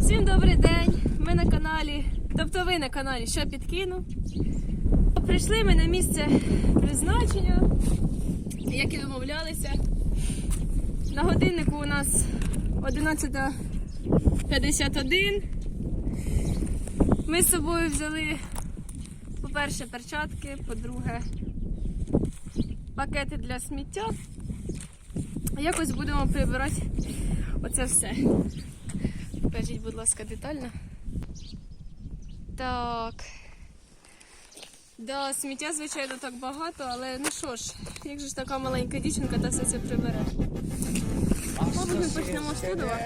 Всім добрий день! Ми на каналі, тобто ви на каналі Що підкину. Прийшли ми на місце призначення, як і домовлялися. На годиннику у нас 11.51. Ми з собою взяли, по-перше, перчатки, по-друге, пакети для сміття. Якось будемо прибирати оце все. Покажіть, будь ласка, детально. Так. Да, сміття, звичайно, так багато, але ну що ж, як же ж така маленька дівчинка та все це прибере. Мабуть, ми почнемо з Ходова,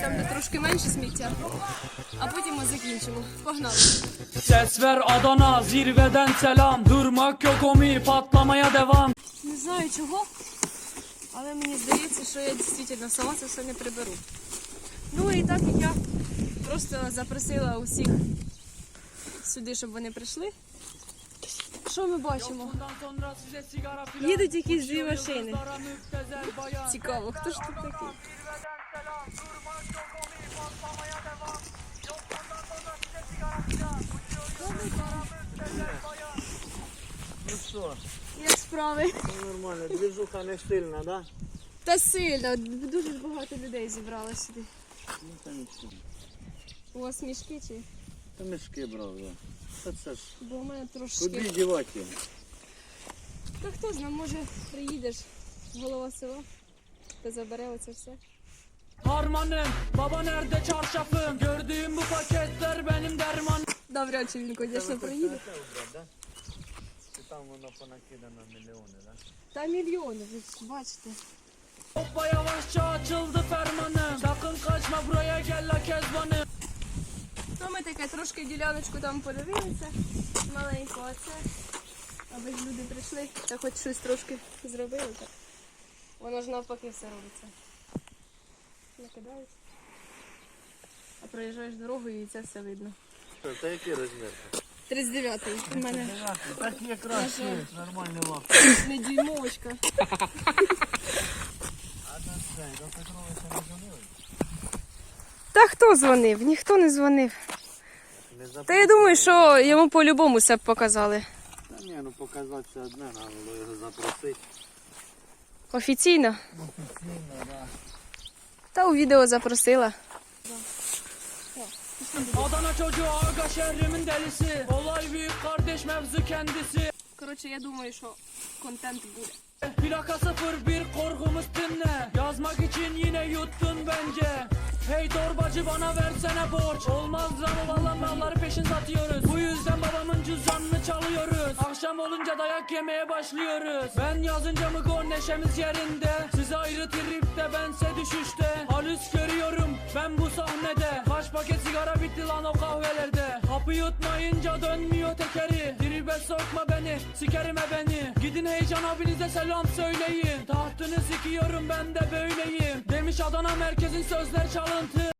там де трошки менше сміття, а потім ми закінчимо. Погнали! Ses ver Adana zirveden selam Durmak yok omi patlamaya devam Не знаю чого, але мені здається, що я дійсно сама це все не приберу. Ну і так як я просто запросила усіх сюди, щоб вони прийшли. Що ми бачимо? Їдуть якісь дві машини. Цікаво, хто ж тут такий? Ну що, Як справи? ну нормально, движуха не сильна, да? Та сильно, дуже багато людей зібрало сюди. Ну та нічого. У вас мішки чи? Та мішки брав, да. Та це ж, Бо у мене куди трошки. дівати? Та хто знає, може приїдеш, голова села, та забере оце все. Harmanım baba nerede çarşafım Gördüğüm bu paketler benim dermanım Навряд чи він, звісно, приїде. Там воно понакидано мільйони, да? Та мільйони, ви ж бачите. Hoppa yavaşça açıldı fermanım Sakın kaçma buraya gel la kezbanım То ми таке трошки діляночку там подивилися, маленьку, а це, аби ж люди прийшли, та хоч щось трошки зробили, так. Воно ж навпаки все робиться. Накидають. А проїжджаєш дорогою і це все видно. Та який розмір? 39-й. У мене Так є, нормальний лап. не дюймовочка. А на це, до Петровича не дзвонили? Та хто дзвонив? Ніхто не дзвонив. Не Та я думаю, що йому по-любому все б показали. Та ні, ну показати це одне, треба було його запросити. Офіційно. Офіційно, да. Та у відео запросила. Adana çocuğu aga şehrimin delisi Olay büyük kardeş mevzu kendisi Коротше, я думаю, що контент буде. Plaka 01 korkumuz dinle. Yazmak için yine yuttun bence. Hey torbacı bana versene borç. Olmaz lan olan malları peşin satıyoruz. Bu yüzden babamın cüzdanını çalıyoruz Akşam olunca dayak yemeye başlıyoruz Ben yazınca mı gol neşemiz yerinde Siz ayrı tripte bense düşüşte Halüs görüyorum ben bu sahnede Kaç paket sigara bitti lan o kahvelerde Hapı yutmayınca dönmüyor tekeri Tribe sokma beni sikerim beni Gidin heyecan abinize selam söyleyin Tahtını sikiyorum ben de böyleyim Demiş Adana merkezin sözler çalıntı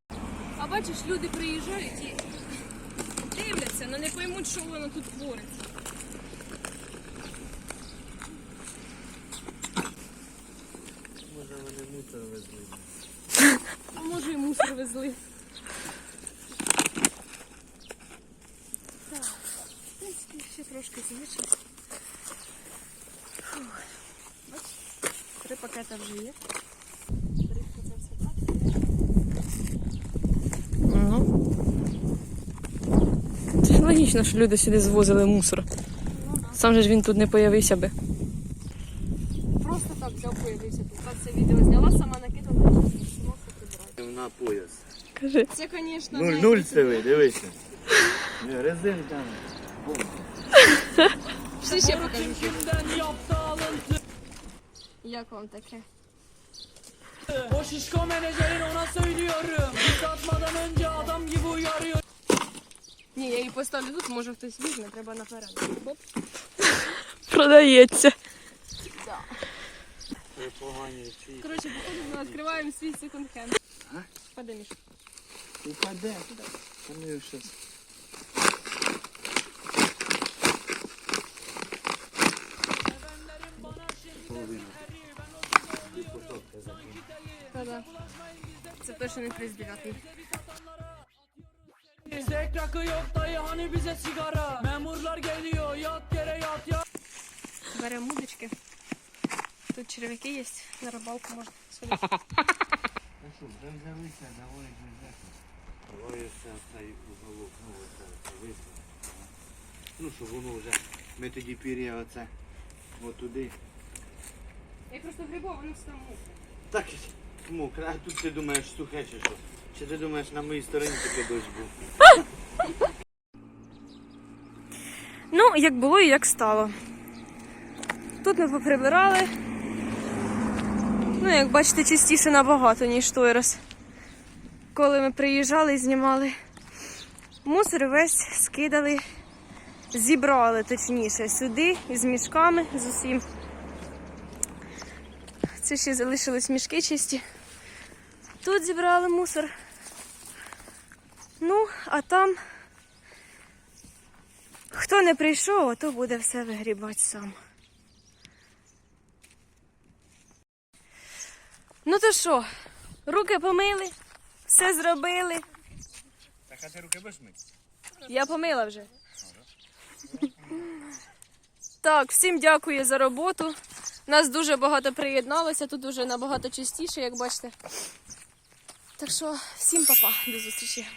А бачиш, люди приїжджають і дивляться, але не поймуть, що воно тут твориться. Може вони мусор везли. А може і мусор везли. Так, в ще трошки залишилось. Три пакета вже є. Бризка це так. Логічно, що люди сюди звозили мусор. Сам же ж він тут не появився би. Просто так взяв появився тут. Так це відео зняла, сама накидала. На пояс. Кажи. Це, звісно, Нуль, нуль це ви, дивися. Ні, резинка. бомба. Всі ще покажу. Як вам таке? O şişko menajerin ona söylüyorum Biz atmadan önce adam gibi uyarıyor Ні, я її поставлю тут, може хтось візьме, треба наперед. Продається. Коротше, походу ми відкриваємо свій секонд-хенд. Подивись. Упаде. Та ми його щас. Efendilerim bana şimdi de eri Ben o Та-да. Це точно не 39. Bize bir satanlara Zek rakı yok dayı hani bize sigara Memurlar geliyor yat yere yat yat Беремо удочки. Тут черв'яки є, на рибалку можна сходити. Та що, вже взялися, давай вже Давай ось цей уголок, ну оце. Ну, щоб воно вже, ми тоді пір'я оце, отуди. Я просто грибов, воно все там мокре. Так, мокре, а тут ти думаєш сухе чи що? Чи ти думаєш на моїй стороні таке дощ був? Ну, як було і як стало. Тут ми поприбирали. Ну, як бачите, чистіше набагато, ніж той раз. Коли ми приїжджали і знімали. Мусор весь скидали, зібрали точніше сюди із мішками з усім. Це ще залишились мішки чисті. Тут зібрали мусор. Ну, а там Хто не прийшов, то буде все вигрібати сам. Ну то що, руки помили, все зробили. Так, а ти руки будеш мити? Я помила вже. Так, всім дякую за роботу. Нас дуже багато приєдналося, тут уже набагато частіше, як бачите. Так що, всім па-па, до зустрічі.